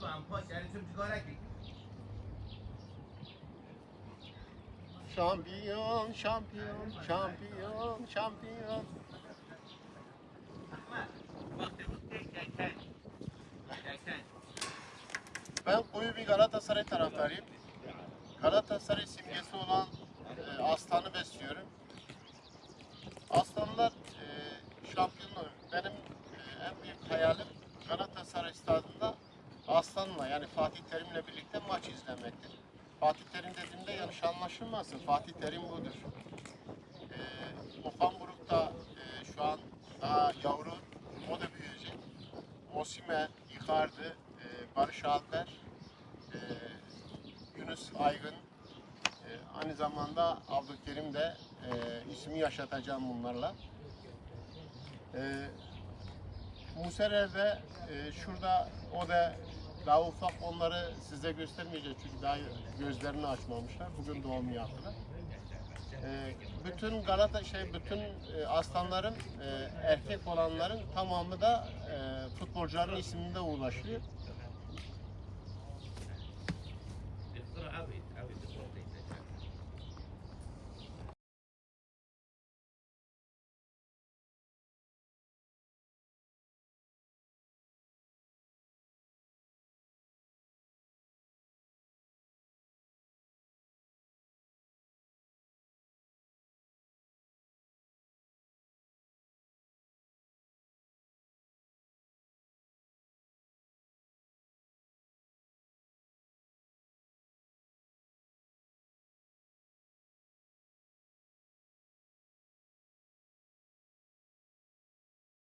Sağ Şampiyon, şampiyon, şampiyon, şampiyon. Ben koyu bir Galatasaray taraftarıyım. Galatasaray simgesi olan e, aslanı besliyorum. Aslanlar e, şampiyonluğu benim e, en büyük hayalim Galatasaray stadında aslanla yani Fatih Terim'le birlikte maç izlemektir. Fatih Terim dediğimde yanlış anlaşılmasın. Fatih Terim budur. E, Okan Buruk da e, şu an daha yavru. O da büyüyecek. Osime, Icardi, e, Barış Alper, e, Yunus Aygın, e, aynı zamanda Abdülkerim de e, ismi yaşatacağım bunlarla. E, Muserer de e, şurada o da daha ufak onları size göstermeyeceğiz çünkü daha gözlerini açmamışlar. Bugün doğum yaptılar. E, bütün Galata şey bütün e, aslanların e, erkek olanların tamamı da e, futbolcuların isminde ulaşıyor.